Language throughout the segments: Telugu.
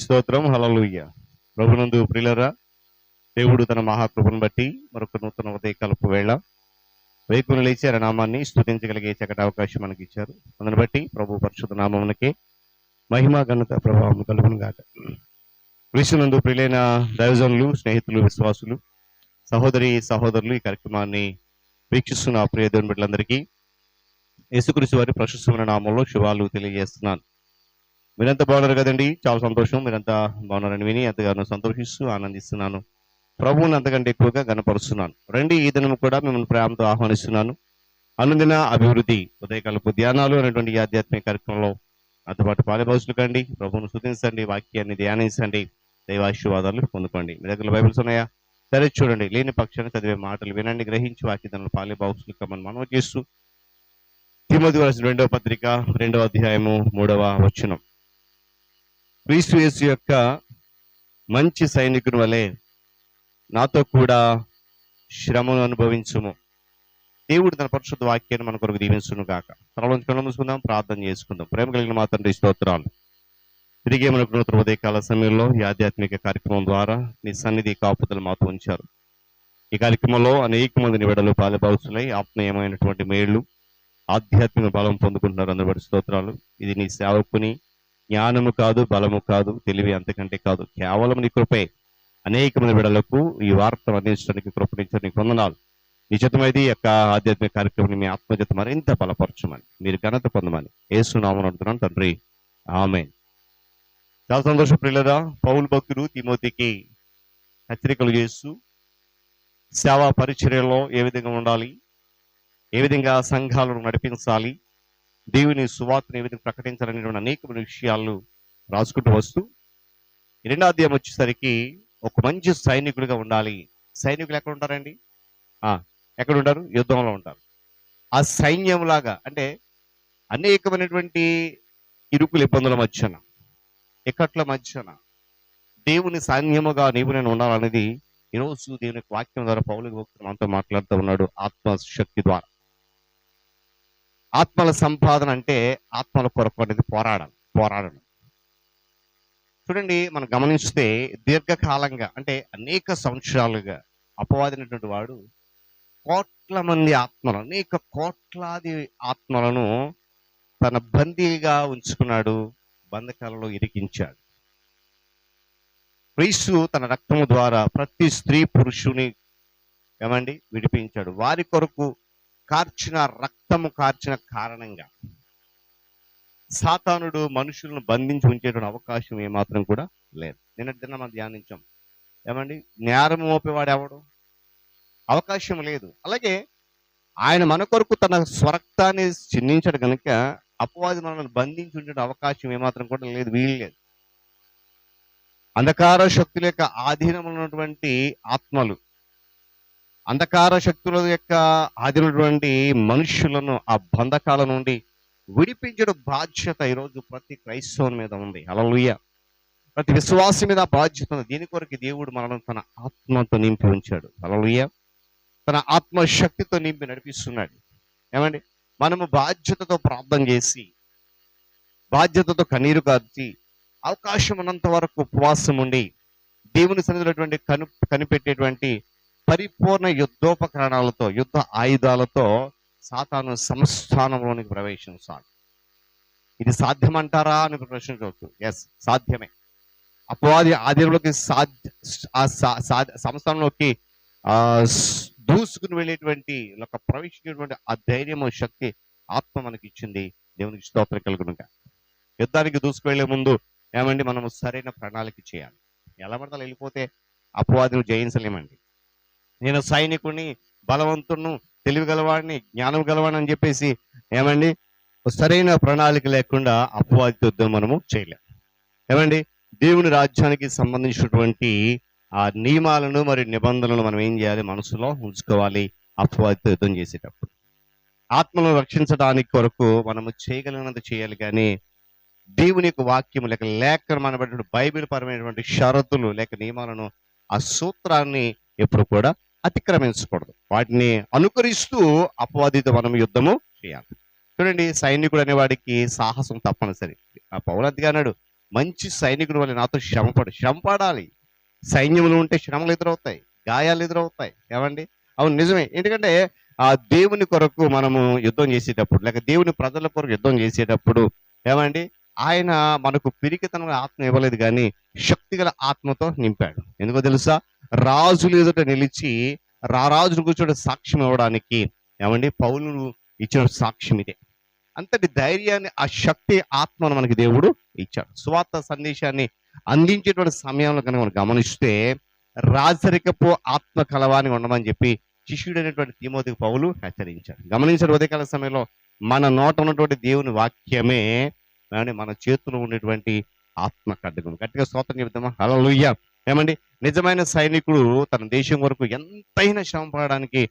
దేవునికి స్తోత్రం. హలలుయ్య ప్రభునందు ప్రిలరా దేవుడు తన మహాకృపను బట్టి మరొక నూతన ఉదయకాలపు వేళ వైకును లేచి నామాన్ని స్థుతించగలిగే చక్కటి అవకాశం మనకి ఇచ్చారు అందుని బట్టి ప్రభు పరిశుద్ధ నామమునకే మహిమా ఘనత ప్రభావం కలుగును గాక. క్రీస్తునందు ప్రియులైన దైవజనులు స్నేహితులు విశ్వాసులు సహోదరి సహోదరులు ఈ కార్యక్రమాన్ని వీక్షిస్తున్న ప్రియ దేవుని బిడ్డలందరికీ యేసుకృషి వారి ప్రశస్తమైన నామంలో శుభాలు తెలియజేస్తున్నాను. మీరంతా బాగున్నారు కదండి. చాలా సంతోషం. మీరంతా బాగున్నారని విని ఎంతగానో సంతోషిస్తూ ఆనందిస్తున్నాను. ప్రభువుని అంతకంటే ఎక్కువగా గనపరుస్తున్నాను రండి ఈ దినం కూడా మిమ్మల్ని ప్రేమతో ఆహ్వానిస్తున్నాను. అనుదిన అభివృద్ధి ఉదయకాలపు ధ్యానాలు అనేటువంటి ఈ ఆధ్యాత్మిక కార్యక్రమంలో అందుబాటు పాటు కండి. ప్రభువును శుతించండి వాక్యాన్ని ధ్యానించండి దైవాశీర్వాదాలు పొందుకోండి. మీ దగ్గర బైబిల్స్ ఉన్నాయా? సరే చూడండి. లేని పక్షాన్ని చదివే మాటలు వినండి గ్రహించి పాలే పాలిభాషలు కమ్మని మనం చేస్తూ తిమ్మది రాసిన రెండవ పత్రిక రెండవ అధ్యాయము మూడవ వచనం. క్రీస్తు యేసు యొక్క మంచి సైనికుని వలె నాతో కూడా శ్రమను అనుభవించుము. దేవుడు తన పరిశుద్ధ వాక్యాన్ని మన కొరకు దీవించును గాక. తరలోంచి కళ్ళు మూసుకుందాం ప్రార్థన చేసుకుందాం. ప్రేమ కలిగిన మా తండ్రి స్తోత్రాలు. తిరిగే మనకు నూతన ఉదయకాల సమయంలో ఈ ఆధ్యాత్మిక కార్యక్రమం ద్వారా నీ సన్నిధి కాపుతలు మాతో ఉంచారు. ఈ కార్యక్రమంలో అనేక మంది నివడలు పాలబావుసులై ఆత్మీయమైనటువంటి మేళ్ళు ఆధ్యాత్మిక బలం పొందుకుంటున్నారు. అందరి స్తోత్రాలు. ఇది నీ సేవకుని జ్ఞానము కాదు బలము కాదు తెలివి అంతకంటే కాదు. కేవలం నీ కృపే. అనేక మంది బిడలకు ఈ వార్త అందించడానికి కృపణించడం నీకు వందనాలు. నిజమైతే యొక్క ఆధ్యాత్మిక కార్యక్రమం మీ ఆత్మజత మరింత బలపరచమని. మీరు ఘనత పొందమని ఏసునామని అంటున్నాను తండ్రి. ఆమె చాలా సంతోషం ప్రియులరా. పౌలు భక్తుడు తిమోతికి హెచ్చరికలు చేస్తూ సేవా పరిచర్యలో ఏ విధంగా ఉండాలి? ఏ విధంగా సంఘాలను నడిపించాలి? దేవుని సువార్తను ఏ విధంగా ప్రకటించాలనేటువంటి అనేకమైన విషయాలు రాసుకుంటూ వస్తూ రెండో అధ్యాయం వచ్చేసరికి ఒక మంచి సైనికుడిగా ఉండాలి. సైనికులు ఎక్కడ ఉంటారండి? ఎక్కడ ఉంటారు? యుద్ధంలో ఉంటారు. ఆ సైన్యంలాగా అంటే అనేకమైనటువంటి ఇరుకులు ఇబ్బందుల మధ్యన ఇక్కట్ల మధ్యన దేవుని సైన్యముగా నీవు నేను ఉండాలనేది ఈరోజు దేవుని వాక్యం ద్వారా పౌలు భక్తులు మనతో మాట్లాడుతూ ఉన్నాడు ఆత్మశక్తి ద్వారా. ఆత్మల సంపాదన అంటే ఆత్మల కొరకు అనేది పోరాడాలి పోరాడడం. చూడండి మనం గమనిస్తే దీర్ఘకాలంగా అంటే అనేక సంవత్సరాలుగా అపవాదినటువంటి వాడు కోట్ల మంది ఆత్మలు అనేక కోట్లాది ఆత్మలను తన బందీగా ఉంచుకున్నాడు బంధకాలలో ఇరికించాడు. క్రీస్తు తన రక్తము ద్వారా ప్రతి స్త్రీ పురుషుని ఏమండి? విడిపించాడు. వారి కొరకు కార్చిన రక్తము కార్చిన కారణంగా సాతానుడు మనుషులను బంధించి ఉంచేటువంటి అవకాశం ఏమాత్రం కూడా లేదు. నిన్నటి దిన మనం ధ్యానించాం. ఏమండి? నేరం మోపేవాడు ఎవడు? అవకాశం లేదు. అలాగే ఆయన మన కొరకు తన స్వరక్తాన్ని చిందించాడు కనుక అపవాది మనల్ని బంధించి ఉండే అవకాశం ఏమాత్రం కూడా లేదు వీలు లేదు. అంధకార శక్తుల యొక్క ఆధీనంలో ఉన్నటువంటి ఆత్మలు అంధకార శక్తుల యొక్క ఆధీనటువంటి మనుషులను ఆ బంధకాల నుండి విడిపించడం బాధ్యత ఈరోజు ప్రతి క్రైస్తవుని మీద ఉంది. అలలుయ్య ప్రతి విశ్వాసం మీద బాధ్యత ఉంది. దీని కొరకు దేవుడు మనల్ని తన ఆత్మతో నింపి ఉంచాడు. అలలుయ్య తన ఆత్మశక్తితో నింపి నడిపిస్తున్నాడు. ఏమండి? మనము బాధ్యతతో ప్రార్థన చేసి బాధ్యతతో కన్నీరు కార్చి అవకాశం ఉన్నంత వరకు ఉపవాసం ఉండి దేవుని సన్నిధినటువంటి కను కనిపెట్టేటువంటి పరిపూర్ణ యుద్ధోపకరణాలతో యుద్ధ ఆయుధాలతో సాతాను సంస్థానంలోనికి ప్రవేశించాడు. ఇది సాధ్యమంటారా అని ప్రశ్నించవచ్చు ఎస్ సాధ్యమే. అపవాది ఆధీనంలోకి సాధ్య ఆ సా- సంస్థానంలోకి ఆ దూసుకుని వెళ్ళేటువంటి ఒక ప్రవేశించేటువంటి ఆ ధైర్యము శక్తి ఆత్మ మనకి ఇచ్చింది. దేవునికి స్తోత్రం కలుగునుగా. యుద్ధానికి దూసుకువెళ్ళే ముందు ఏమండి మనము సరైన ప్రణాళిక చేయాలి. ఎలా పడతా వెళ్ళిపోతే అపవాదిని జయించలేమండి. నేను సైనికుని బలవంతును తెలివి గలవాడిని జ్ఞానం గలవాడిని అని చెప్పేసి ఏమండి? సరైన ప్రణాళిక లేకుండా అపవాదితో యుద్ధం మనము చేయలేం. ఏమండి? దేవుని రాజ్యానికి సంబంధించినటువంటి ఆ నియమాలను మరియు నిబంధనలను మనం ఏం చేయాలి? మనసులో ఉంచుకోవాలి అపవాదితో యుద్ధం చేసేటప్పుడు. ఆత్మను రక్షించడానికి కొరకు మనము చేయగలిగినంత చేయాలి కానీ దేవుని యొక్క వాక్యం లేక లేఖనం మనబడి బైబిల్ పరమైనటువంటి షరతులు లేక నియమాలను ఆ సూత్రాన్ని ఎప్పుడు కూడా అతిక్రమించకూడదు. వాటిని అనుకరిస్తూ అపవాదితో మనం యుద్ధము చేయాలి. చూడండి సైనికుడు అనేవాడికి సాహసం తప్పనిసరి. ఆ పౌలంతిగా అన్నాడు మంచి సైనికుడు వల్ల నాతో శ్రమపడు. శ్రమపడాలి. సైన్యంలో ఉంటే శ్రమలు ఎదురవుతాయి. గాయాలు ఎదురవుతాయి. ఏమండి? అవును నిజమే. ఎందుకంటే ఆ దేవుని కొరకు మనము యుద్ధం చేసేటప్పుడు లేక దేవుని ప్రజల కొరకు యుద్ధం చేసేటప్పుడు ఏమండి? ఆయన మనకు పిరికితన ఆత్మ ఇవ్వలేదు కానీ శక్తిగల ఆత్మతో నింపాడు. ఎందుకో తెలుసా? రాజులు ఎదుట నిలిచి రారాజును కూర్చొని సాక్ష్యం ఇవ్వడానికి. ఏమండి? పౌలు ఇచ్చిన సాక్ష్యం ఇదే. అంతటి ధైర్యాన్ని ఆ శక్తి ఆత్మను మనకి దేవుడు ఇచ్చాడు. స్వార్థ సందేశాన్ని అందించేటువంటి సమయంలో కనుక మనం గమనిస్తే రాజరికపు ఆత్మ కలవాని ఉండమని చెప్పి శిష్యుడైనటువంటి తిమోతికి పౌలు హెచ్చరించాడు. గమనించిన ఉదయకాల సమయంలో మన నోట ఉన్నటువంటి దేవుని వాక్యమే ఏమండి? మన చేతిలో ఉండేటువంటి ఆత్మ ఖడ్గం గట్టిగా స్తోత్రం చెబుతామా హల్లెలూయా. ఏమండి? నిజమైన సైనికుడు తన దేశం వరకు ఎంతైనా శ్రమ పడడానికి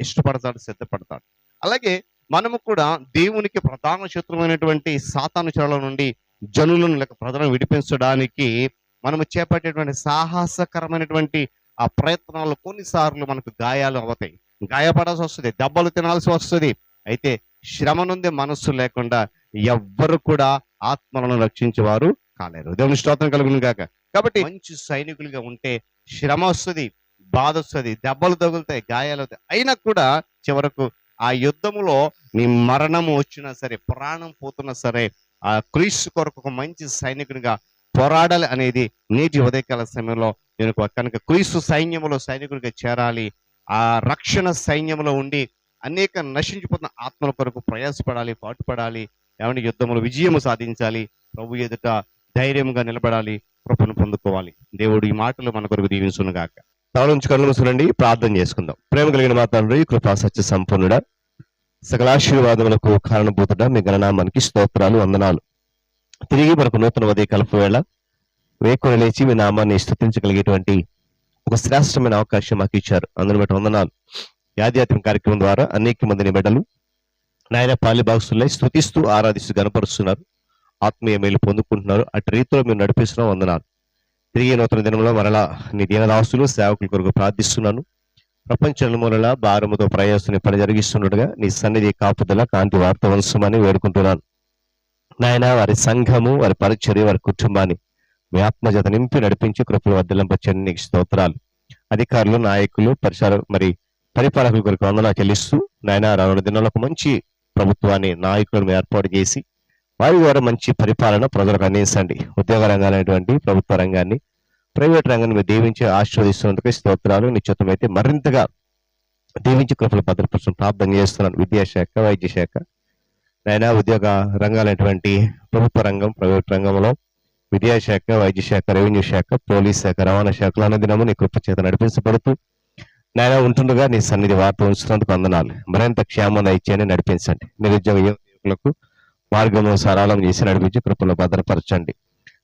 ఇష్టపడతాడు సిద్ధపడతాడు. అలాగే మనము కూడా దేవునికి ప్రధాన శత్రువైనటువంటి సాతాను చెరల నుండి జనులను లేక ప్రజలను విడిపించడానికి మనము చేపట్టేటువంటి సాహసకరమైనటువంటి ఆ ప్రయత్నాలు కొన్నిసార్లు మనకు గాయాలు అవుతాయి. గాయపడాల్సి వస్తుంది దెబ్బలు తినాల్సి వస్తుంది. అయితే శ్రమ నుండి మనస్సు లేకుండా ఎవ్వరు కూడా ఆత్మలను రక్షించేవారు కాలేరు. దేవుని స్తోత్రం కలుగును గాక. కాబట్టి మంచి సైనికులుగా ఉంటే శ్రమ వస్తుంది బాధ వస్తుంది దెబ్బలు తగులుతాయి గాయాలు అవుతాయి. అయినా కూడా చివరకు ఆ యుద్ధములో నీ మరణము వచ్చినా సరే ప్రాణం పోతున్నా సరే ఆ క్రీస్తు కొరకు ఒక మంచి సైనికునిగా పోరాడాలి అనేది నేటి ఉదయకాల సమయంలో నేను కనుక క్రీస్తు సైన్యంలో సైనికుడిగా చేరాలి ఆ రక్షణ సైన్యంలో ఉండి అనేక నశించిపోతున్న ఆత్మల కొరకు ప్రయాసపడాలి పాటుపడాలి ఏమంటే యుద్ధములు విజయము సాధించాలి ప్రభు ఎదుట ధైర్యంగా నిలబడాలి కృపను పొందుకోవాలి. దేవుడు ఈ మాటలు మన కొరకు దీవించును గాక. తవరించి కళ్ళు మూసుకునండి ప్రార్థన చేసుకుందాం. ప్రేమ కలిగిన మా తండ్రి కృపా సత్య సంపన్నుడ సకలాశీర్వాదములకు కారణభూతుడ మీ గణనామానికి స్తోత్రాలు వందనాలు. తిరిగి మనకు నూతన ఉదయ కలుపు వేళ వేకుని లేచి మీ నామాన్ని స్థుతించగలిగేటువంటి ఒక శ్రేష్టమైన అవకాశం మాకు ఇచ్చారు. అందుని బట్టి వందనాలు. యాధ్యాత్మిక కార్యక్రమం ద్వారా అనేక మందిని బిడ్డలు నాయన పాలి బాక్సులై స్థుతిస్తూ ఆరాధిస్తూ గనపరుస్తున్నారు ఆత్మీయ మేలు పొందుకుంటున్నారు. అటు రీతిలో మీరు నడిపిస్తున్నాం వందనాలు. తిరిగి నూతన దినంలో మరలా నీ దీనదాసులు సేవకుల కొరకు ప్రార్థిస్తున్నాను. ప్రపంచ మూలల భారముతో ప్రయాసం పని జరిగిస్తుండగా నీ సన్నిధి కాపుదల కాంతి వార్త వంశమని వేడుకుంటున్నాను. నాయన వారి సంఘము వారి పరిచర్య వారి కుటుంబాన్ని మీ ఆత్మజత నింపి నడిపించి కృపలు వర్ధలింపచ్చని నీకు స్తోత్రాలు. అధికారులు నాయకులు పరిసర మరి పరిపాలకుల కొరకు వందనా చెల్లిస్తూ నాయన రానున్న దినాలకు మంచి ప్రభుత్వాన్ని నాయకులను ఏర్పాటు చేసి వారి ద్వారా మంచి పరిపాలన ప్రజలకు అందించండి. ఉద్యోగ రంగాలైనటువంటి ప్రభుత్వ రంగాన్ని ప్రైవేట్ రంగాన్ని మీరు దీవించి ఆశీర్వదిస్తున్నందుకు స్తోత్రాలు. నిశ్చితమైతే మరింతగా దీవించి కృపలు భద్రపరచడం ప్రార్థన చేస్తున్నాను. విద్యాశాఖ వైద్య శాఖ నైనా ఉద్యోగ రంగాలైనటువంటి ప్రభుత్వ రంగం ప్రైవేట్ రంగంలో విద్యాశాఖ వైద్య శాఖ రెవెన్యూ శాఖ పోలీస్ శాఖ రవాణా శాఖలు అన్నదినము నీ కృప చేత నడిపించబడుతూ నాయన ఉంటుండగా నీ సన్నిధి వార్త ఉంచినందుకు వందనాలు. మరింత క్షేమం ఇచ్చేయని నడిపించండి. నిరుద్యోగ యువకులకు మార్గంలో సరళం చేసి నడిపించి కృపలో భద్రపరచండి.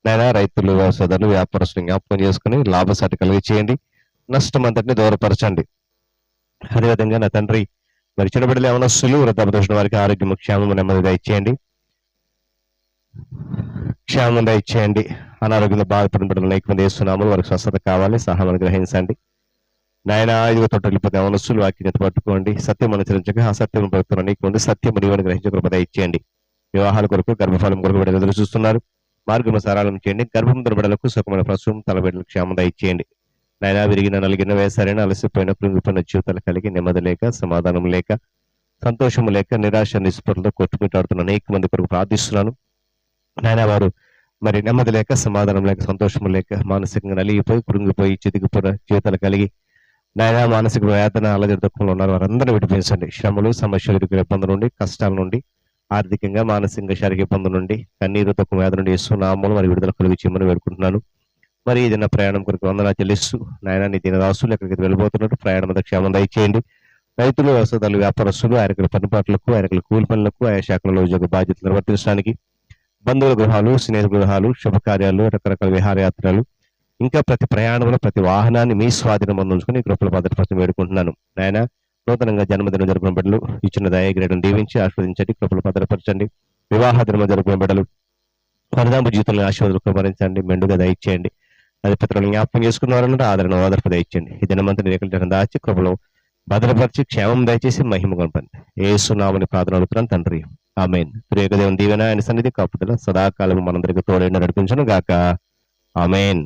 నాయన రైతులు వ్యవసాయదారులు వ్యాపారస్తులు జ్ఞాపకం చేసుకుని లాభసాటి కలిగి చేయండి నష్టం అంతటిని దూరపరచండి. అదేవిధంగా నా తండ్రి మరి చిన్నబిడ్డలు యవనస్తులు వృద్ధాపదృష్ణ వారికి ఆరోగ్యం క్షేమం నెమ్మదిగా ఇచ్చేయండి క్షేమం ఇచ్చేయండి అనారోగ్యంలో బాధపడిన బిడ్డలు నైకమంది వేస్తున్నాము వారికి స్వస్థత కావాలి సహాయం గ్రహించండి. నాయన ఐదుగు తొట్టలిపోతే యవనస్తులు వాక్యం పట్టుకోండి. సత్యం అనుసరించక అసత్యం ప్రభుత్వం నీకు ముందు సత్యం మరియు గ్రహించే కృపద ఇచ్చేయండి వివాహాల కొరకు గర్భఫలం కొరకు బిడ్డలు ఎదురు చూస్తున్నారు. మార్గము సరళం చేయండి. గర్భం బిడ్డలకు సుఖమైన ప్రసవం తల బిడ్డలకు క్షేమత ఇచ్చేయండి నైనా విరిగిన నలిగిన వేసారైన అలసిపోయిన కృంగిపోయిన జీవితాలు కలిగి నెమ్మది లేక సమాధానం లేక సంతోషం లేక నిరాశ నిస్పృహలతో కొట్టుమిట్టాడుతున్న అనేక మంది కొరకు ప్రార్థిస్తున్నాను. నాయన వారు మరి నెమ్మది లేక సమాధానం లేక సంతోషం లేక మానసికంగా నలిగిపోయి కృంగిపోయి చితికిపోయిన జీవితాలు కలిగి నాయన మానసిక వేదన అలజడి దుఃఖంలో ఉన్నారు. వారందరూ విడిపించండి. శ్రమలు సమస్యలు ఇబ్బందుల నుండి కష్టాల నుండి ఆర్థికంగా మానసికంగా శారీరక ఇబ్బందుల నుండి కన్నీరు తక్కువ వ్యాధి నుండి ఇస్తున్నాము మరి విడుదల కలిగి చేయమని వేడుకుంటున్నాను. మరి ఏదైనా ప్రయాణం కొరకు వందనా చెల్లిస్తూ నాయన నీ దినదాసులు ఎక్కడికి వెళ్ళిపోతున్నట్టు ప్రయాణం మీద క్షేమం దయచేయండి. రైతులు వ్యవసాయాలు వ్యాపారస్తులు ఆయనకుల పనిపాట్లకు ఆయనకుల కూలి పనులకు ఆయా శాఖలలో ఉద్యోగ బాధ్యతలు నిర్వర్తించడానికి బంధువుల గృహాలు స్నేహితుల గృహాలు శుభకార్యాలు రకరకాల విహారయాత్రలు ఇంకా ప్రతి ప్రయాణంలో ప్రతి వాహనాన్ని మీ స్వాధీనం అందించుకుని కృపల భద్రపరచం వేడుకుంటున్నాను. నాయన నూతనంగా జన్మదినం జరుపుకున్న బిడ్డలు ఇచ్చిన దయగ్రేడం దీవించి ఆస్వాదించండి కృపలు భద్రపరచండి వివాహ దినం జరుపుకున్న బిడ్డలు వరదాంపు జీవితంలో ఆశీర్వాదాలు కుమరించండి మెండుగా దయచేయండి. అది పితరులను జ్ఞాపకం చేసుకున్నారన్నట్టు ఆదరణ ఓదర్పు దయచేయండి. ఈ దినమంతా రేఖలు దాచి కృపలో భద్రపరిచి క్షేమం దయచేసి మహిమ కొనపండి ఏసునామని ప్రార్థన అడుగుతున్నాను తండ్రి. ఆమెన్. ప్రియక దేవుని దీవెన ఆయన సన్నిధి కాపుదల సదాకాలం మనందరికీ తోడైన నడిపించను గాక ఆమెన్.